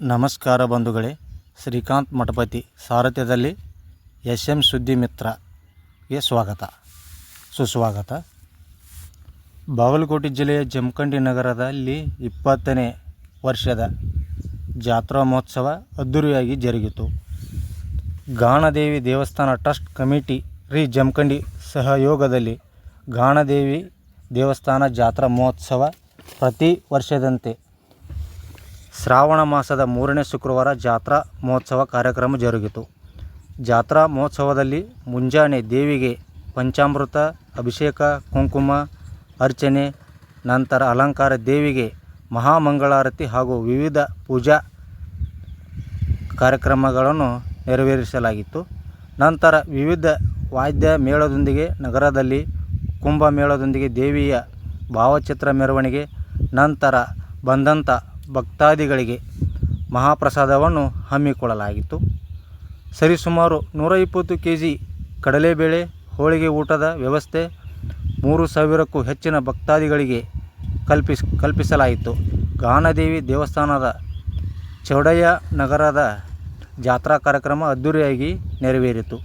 ನಮಸ್ಕಾರ ಬಂಧುಗಳೇ. ಶ್ರೀಕಾಂತ್ ಮಠಪತಿ ಸಾರಥ್ಯದಲ್ಲಿ ಎಸ್ ಎಂ ಸುದ್ದಿ ಮಿತ್ರಗೆ ಸ್ವಾಗತ. ಸುಸ್ವಾಗತ. ಬಾಗಲಕೋಟೆ ಜಿಲ್ಲೆಯ ಜಮಖಂಡಿ ನಗರದಲ್ಲಿ ಇಪ್ಪತ್ತನೇ ವರ್ಷದ ಜಾತ್ರಾ ಮಹೋತ್ಸವ ಅದ್ದೂರಿಯಾಗಿ ಜರುಗಿತು. ಗಾಣದೇವಿ ದೇವಸ್ಥಾನ ಟ್ರಸ್ಟ್ ಕಮಿಟಿ ರೀ ಜಮಖಂಡಿ ಸಹಯೋಗದಲ್ಲಿ ಗಾಣದೇವಿ ದೇವಸ್ಥಾನ ಜಾತ್ರಾ ಮಹೋತ್ಸವ ಪ್ರತಿ ವರ್ಷದಂತೆ ಶ್ರಾವಣ ಮಾಸದ ಮೂರನೇ ಶುಕ್ರವಾರ ಜಾತ್ರಾ ಮಹೋತ್ಸವ ಕಾರ್ಯಕ್ರಮ ಜರುಗಿತು. ಜಾತ್ರಾ ಮಹೋತ್ಸವದಲ್ಲಿ ಮುಂಜಾನೆ ದೇವಿಗೆ ಪಂಚಾಮೃತ, ಅಭಿಷೇಕ, ಕುಂಕುಮ, ಅರ್ಚನೆ, ನಂತರ ಅಲಂಕಾರ ದೇವಿಗೆ ಮಹಾಮಂಗಳಾರತಿ ಹಾಗೂ ವಿವಿಧ ಪೂಜಾ ಕಾರ್ಯಕ್ರಮಗಳನ್ನು ನೆರವೇರಿಸಲಾಗಿತ್ತು. ನಂತರ ವಿವಿಧ ವಾದ್ಯ ಮೇಳದೊಂದಿಗೆ ನಗರದಲ್ಲಿ ಕುಂಭಮೇಳದೊಂದಿಗೆ ದೇವಿಯ ಭಾವಚಿತ್ರ ಮೆರವಣಿಗೆ, ನಂತರ ಬಂದಂಥ ಭಕ್ತಾದಿಗಳಿಗೆ ಮಹಾಪ್ರಸಾದವನ್ನು ಹಮ್ಮಿಕೊಳ್ಳಲಾಗಿತ್ತು. ಸರಿಸುಮಾರು ನೂರ ಇಪ್ಪತ್ತು ಕೆ ಜಿ ಕಡಲೆಬೇಳೆ, ಹೋಳಿಗೆ ಊಟದ ವ್ಯವಸ್ಥೆ, ಮೂರು ಸಾವಿರಕ್ಕೂ ಹೆಚ್ಚಿನ ಭಕ್ತಾದಿಗಳಿಗೆ ಕಲ್ಪಿಸ್, ಕಲ್ಪಿಸಲಾಯಿತು. ಗಾನದೇವಿ ದೇವಸ್ಥಾನದ ಚೌಡಯ್ಯ ನಗರದ ಜಾತ್ರಾ ಕಾರ್ಯಕ್ರಮ ಅದ್ದೂರಿಯಾಗಿ ನೆರವೇರಿತು.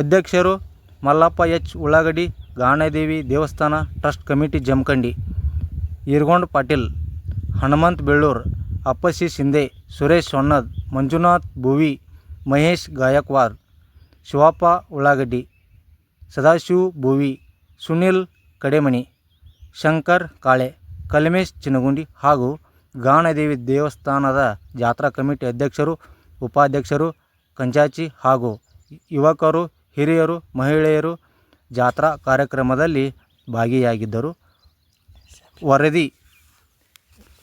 ಅಧ್ಯಕ್ಷರು ಮಲ್ಲಪ್ಪ ಎಚ್. ಉಳ್ಳಾಗಡ್ಡಿ, ಗಾನದೇವಿ ದೇವಸ್ಥಾನ ಟ್ರಸ್ಟ್ ಕಮಿಟಿ ಜಮಖಂಡಿ, ಈರ್ಗೊಂಡ್ ಪಾಟೀಲ್ ಹನುಮಂತ್ ಬೆಳ್ಳೂರ್ ಅಪ್ಪಸಿ ಶಿಂದೆ ಸುರೇಶ್ ಹೊನ್ನದ್, ಮಂಜುನಾಥ್ ಭುವಿ, ಮಹೇಶ್ ಗಾಯಕ್ವಾರ್, ಶಿವಪ್ಪ ಉಳ್ಳಾಗಡ್ಡಿ, ಸದಾಶಿವ್ ಭುವಿ, ಸುನಿಲ್ ಕಡೆಮಣಿ, ಶಂಕರ್ ಕಾಳೆ, ಕಲ್ಮೇಶ್ ಚಿನಗುಂಡಿ ಹಾಗೂ ಗಾಣದೇವಿ ದೇವಸ್ಥಾನದ ಜಾತ್ರಾ ಕಮಿಟಿ ಅಧ್ಯಕ್ಷರು, ಉಪಾಧ್ಯಕ್ಷರು, ಕಂಚಾಚಿ ಹಾಗೂ ಯುವಕರು, ಹಿರಿಯರು, ಮಹಿಳೆಯರು ಜಾತ್ರಾ ಕಾರ್ಯಕ್ರಮದಲ್ಲಿ ಭಾಗಿಯಾಗಿದ್ದರು. ವರದಿ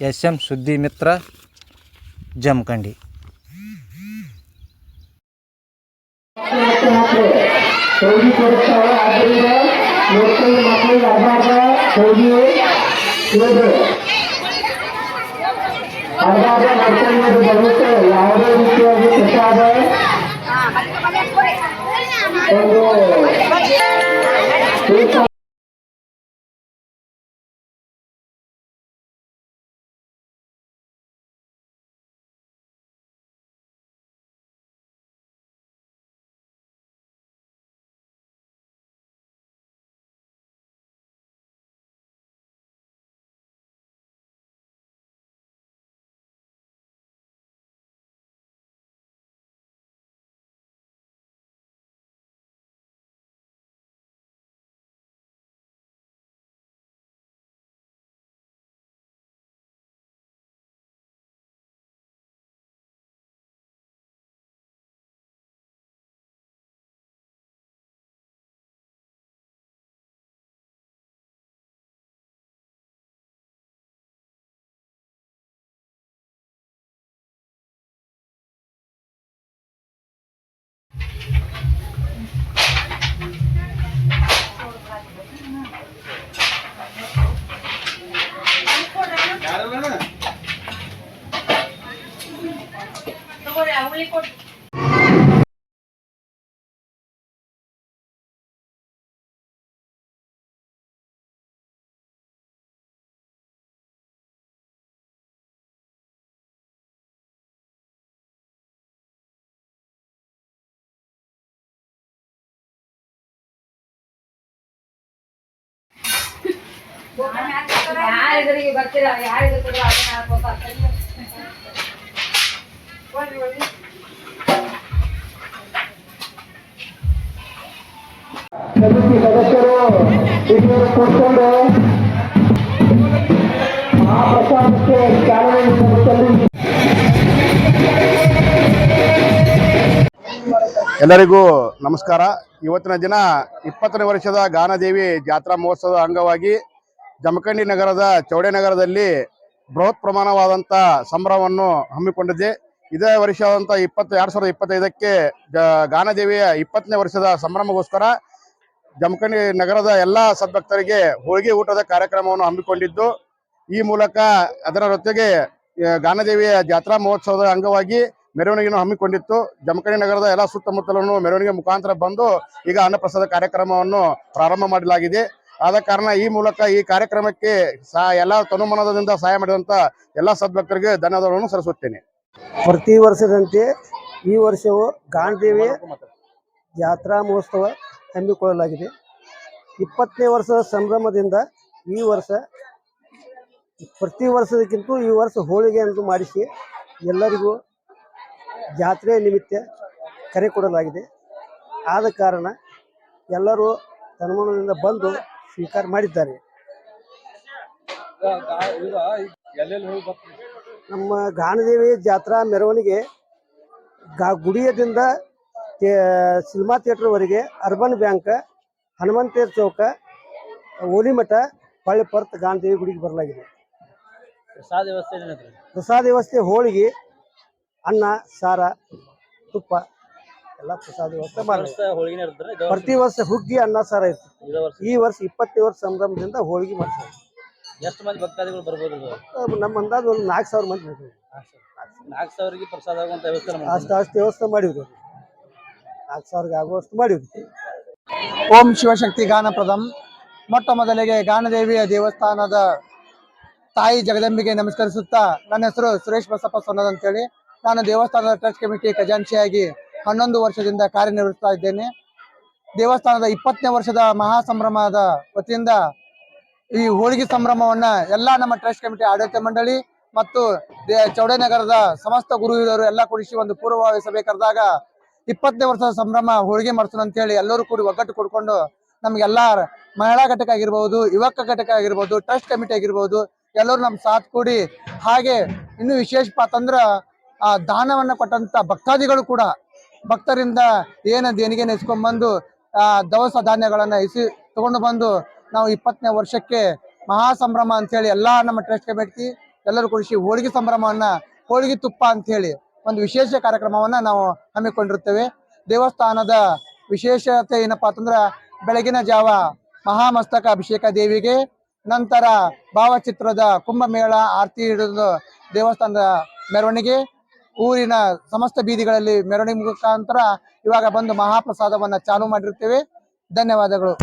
ಎಸ್ ಎಂ ಸುದ್ದಿ ಮಿತ್ರ ಜಮಖಂಡಿ ಹೋಗಿ ಕೊಡುತ್ತಾವೆ ಆದ್ದರಿಂದ ಮಕ್ಕಳು ಮಕ್ಕಳಿಗೆ ಅರ್ಧಾರ್ಧ ಹೋಗಿ ಇರೋದು ಅರ್ಧಾರ್ಧ ಮಾಡ್ಕೊಂಡು ಬರುತ್ತೆ ಯಾವುದೇ ರೀತಿಯಾಗಿ ಪ್ರಸಾದ ಒಂದು ಯಾರಿಗರಿಗೆ ಬರ್ತೀರ ಯಾರಿಗೆ ಗೊತ್ತಿಲ್ಲ ಅದನ್ನ ಹಾಕೋತ ಎಲ್ಲರಿಗೂ ನಮಸ್ಕಾರ. ಇವತ್ತಿನ ದಿನ ಇಪ್ಪತ್ತನೇ ವರ್ಷದ ಗಾನದೇವಿ ಜಾತ್ರಾ ಮಹೋತ್ಸವದ ಅಂಗವಾಗಿ ಜಮಖಂಡಿ ನಗರದ ಚೌಡೇನಗರದಲ್ಲಿ ಬೃಹತ್ ಪ್ರಮಾಣವಾದಂಥ ಸಂಭ್ರಮವನ್ನು ಹಮ್ಮಿಕೊಂಡಿದೆ ಇದೇ ವರ್ಷದಂತ ಇಪ್ಪತ್ತು, ಎರಡು ಸಾವಿರದ ಇಪ್ಪತ್ತೈದಕ್ಕೆ ಗಾನದೇವಿಯ ಇಪ್ಪತ್ತನೇ ವರ್ಷದ ಸಂಭ್ರಮಗೋಸ್ಕರ ಜಮಖಂಡಿ ನಗರದ ಎಲ್ಲ ಸದ್ಭಕ್ತರಿಗೆ ಹೋಳಿಗೆ ಊಟದ ಕಾರ್ಯಕ್ರಮವನ್ನು ಹಮ್ಮಿಕೊಂಡಿದ್ದು, ಈ ಮೂಲಕ ಅದರ ಜೊತೆಗೆ ಗಾನದೇವಿಯ ಜಾತ್ರಾ ಮಹೋತ್ಸವದ ಅಂಗವಾಗಿ ಮೆರವಣಿಗೆಯನ್ನು ಹಮ್ಮಿಕೊಂಡಿತ್ತು. ಜಮಖಂಡಿ ನಗರದ ಎಲ್ಲ ಸುತ್ತಮುತ್ತಲನ್ನು ಮೆರವಣಿಗೆ ಮುಖಾಂತರ ಬಂದು ಈಗ ಅನ್ನಪ್ರಸಾದ ಕಾರ್ಯಕ್ರಮವನ್ನು ಪ್ರಾರಂಭ ಮಾಡಲಾಗಿದೆ. ಆದ ಕಾರಣ ಈ ಮೂಲಕ ಈ ಕಾರ್ಯಕ್ರಮಕ್ಕೆ ಸಹ ಎಲ್ಲ ತನುಮನದಿಂದ ಸಹಾಯ ಮಾಡಿದಂತ ಎಲ್ಲ ಸದ್ಭಕ್ತರಿಗೆ ಧನ್ಯವಾದಗಳನ್ನು ಸಲ್ಲಿಸುತ್ತೇನೆ. ಪ್ರತಿ ವರ್ಷದಂತೆ ಈ ವರ್ಷವೂ ಗಾಂಧೀವಿ ಜಾತ್ರಾ ಮಹೋತ್ಸವ ಹಮ್ಮಿಕೊಳ್ಳಲಾಗಿದೆ. ಇಪ್ಪತ್ತನೇ ವರ್ಷದ ಸಂಭ್ರಮದಿಂದ ಈ ವರ್ಷ ಪ್ರತಿ ವರ್ಷದಕ್ಕಿಂತ ಈ ವರ್ಷ ಹೋಳಿಗೆ ಎಂದು ಮಾಡಿಸಿ ಎಲ್ಲರಿಗೂ ಜಾತ್ರೆಯ ನಿಮಿತ್ತ ಕರೆ ಕೊಡಲಾಗಿದೆ. ಆದ ಕಾರಣ ಎಲ್ಲರೂ ತನ್ಮನದಿಂದ ಬಂದು ಸ್ವೀಕಾರ ಮಾಡಿದ್ದಾರೆ. ನಮ್ಮ ಗಾನದೇವಿ ಜಾತ್ರಾ ಮೆರವಣಿಗೆ ಗಾ ಗುಡಿಯದಿಂದ ಸಿನಿಮಾ ಥಿಯೇಟರ್ವರೆಗೆ ಅರ್ಬನ್ ಬ್ಯಾಂಕ್ ಹನುಮಂತೇರ್ ಚೌಕ ಓಲಿಮಠ ಹೊಳ್ಳಿ ಪರ್ತ್ ಗಾನದೇವಿ ಗುಡಿಗೆ ಬರಲಾಗಿದೆ. ಪ್ರಸಾದ ವ್ಯವಸ್ಥೆ ಪ್ರಸಾದ ವ್ಯವಸ್ಥೆ ಹೋಳಿಗೆ ಅನ್ನ ಸಾರ ತುಪ್ಪ ಎಲ್ಲ ಪ್ರಸಾದ ವ್ಯವಸ್ಥೆ ಮಾಡ್ತಾರೆ ಪ್ರತಿ ವರ್ಷ ಹುಗ್ಗಿ ಅನ್ನ ಸಾರ ಇರ್ತದೆ. ಈ ವರ್ಷ? ಇಪ್ಪತ್ತನೇ ವರ್ಷ ಸಂಭ್ರಮದಿಂದ ಹೋಳಿಗೆ ಮಾಡ್ತಾರೆ. ಎಷ್ಟು ಮಂದಿ ಭಕ್ತಾದಿಗಳು ಬರ್ಬೋದು ಇದು? ನಮ್ಮ ಅಂದಾಜು ಒಂದು ನಾಲ್ಕು ಸಾವಿರ ಮಂದಿ ಬರ್ತಾರೆ. ನಾಲ್ಕು ಸಾವಿರಕ್ಕೆ ಪ್ರಸಾದ ಆಗುವಂತ ವ್ಯವಸ್ಥೆ ಮಾಡ್ತಾರೆ. ಅಷ್ಟು ಅಷ್ಟು ವ್ಯವಸ್ಥೆ ಮಾಡಿವ್ರಿ ನಾಲ್ಕು ಸಾವಿರಕ್ಕೆ ಆಗುವಷ್ಟು ಮಾಡಿವ್ರಿ ಓಂ ಶಿವಶಕ್ತಿ ಗಾನಪ್ರದಂ ಮೊಟ್ಟ ಮೊದಲಿಗೆ ಗಾನದೇವಿಯ ದೇವಸ್ಥಾನದ ತಾಯಿ ಜಗದಂಬಿಗೆ ನಮಸ್ಕರಿಸುತ್ತಾ ನನ್ನ ಹೆಸರು ಸುರೇಶ್ ಬಸಪ್ಪ ಸೊನ್ನದ್ ಅಂತೇಳಿ ನಾನು ದೇವಸ್ಥಾನದ ಟ್ರಸ್ಟ್ ಕಮಿಟಿ ಖಜಾಂಚಿಯಾಗಿ ಹನ್ನೊಂದು ವರ್ಷದಿಂದ ಕಾರ್ಯನಿರ್ವಹಿಸ್ತಾ ಇದ್ದೇನೆ ದೇವಸ್ಥಾನದ ಇಪ್ಪತ್ತನೇ ವರ್ಷದ ಮಹಾ ಸಂಭ್ರಮದ ವತಿಯಿಂದ ಈ ಹೋಳಿಗೆ ಸಂಭ್ರಮವನ್ನ ಎಲ್ಲಾ ನಮ್ಮ ಟ್ರಸ್ಟ್ ಕಮಿಟಿ, ಆಡಳಿತ ಮಂಡಳಿ ಮತ್ತು ಚೌಡೇನಗರದ ಸಮಸ್ತ ಗುರು ಹಿರಿಯರು ಎಲ್ಲ ಕೂಡಿಸಿ ಒಂದು ಪೂರ್ವಭಾವಿ ಸಭೆ ಕರೆದಾಗ ಇಪ್ಪತ್ತನೇ ವರ್ಷದ ಸಂಭ್ರಮ ಹೋಳಿಗೆ ಮಾಡ್ಸೋಣ ಅಂತ ಹೇಳಿ ಎಲ್ಲರೂ ಕೂಡಿ ಒಗ್ಗಟ್ಟು ಕೊಡ್ಕೊಂಡು ನಮ್ಗೆಲ್ಲ ಮಹಿಳಾ ಘಟಕ ಆಗಿರ್ಬಹುದು ಯುವಕ ಘಟಕ ಆಗಿರ್ಬಹುದು ಟ್ರಸ್ಟ್ ಕಮಿಟಿ ಆಗಿರ್ಬಹುದು ಎಲ್ಲರೂ ನಮ್ಮ ಸಾಥ್ ಕೂಡಿ ಹಾಗೆ ಇನ್ನು ವಿಶೇಷ ಪಾತಂದ್ರ, ಆ ದಾನವನ್ನ ಕೊಟ್ಟಂತ ಭಕ್ತಾದಿಗಳು ಕೂಡ ಭಕ್ತರಿಂದ ಏನ ದೇಣಿಗೆ ನೆಸ್ಕೊಂಡ್ಬಂದು ಆ ದವಸ ಧಾನ್ಯಗಳನ್ನ ಇಸಿ ತಗೊಂಡು ಬಂದು ನಾವು ಇಪ್ಪತ್ತನೇ ವರ್ಷಕ್ಕೆ ಮಹಾ ಸಂಭ್ರಮ ಅಂತ ಹೇಳಿ ಎಲ್ಲಾ ನಮ್ಮ ಟ್ರಸ್ಟ್ ಕಮಿಟಿ ಎಲ್ಲರೂ ಕೂಡಿಸಿ ಹೋಳಿಗೆ ಸಂಭ್ರಮವನ್ನ, ಹೋಳಿಗೆ ತುಪ್ಪ ಅಂತ ಹೇಳಿ ಒಂದು ವಿಶೇಷ ಕಾರ್ಯಕ್ರಮವನ್ನ ನಾವು ಹಮ್ಮಿಕೊಂಡಿರ್ತೇವೆ ದೇವಸ್ಥಾನದ ವಿಶೇಷತೆ ಏನಪ್ಪಾ ಅಂತಂದ್ರ ಬೆಳಗಿನ ಜಾವ ಮಹಾಮಸ್ತಕ ಅಭಿಷೇಕ ದೇವಿಗೆ, ನಂತರ ಭಾವಚಿತ್ರದ ಕುಂಭಮೇಳ, ಆರತಿ ಹಿಡಿದು ದೇವಸ್ಥಾನದ ಮೆರವಣಿಗೆ, ಊರಿನ ಸಮಸ್ತ ಬೀದಿಗಳಲ್ಲಿ ಮೆರವಣಿಗೆ ಮುಖಾಂತರ ಇವಾಗ ಬಂದು ಮಹಾಪ್ರಸಾದವನ್ನ ಚಾಲು ಮಾಡಿರ್ತೇವೆ ಧನ್ಯವಾದಗಳು.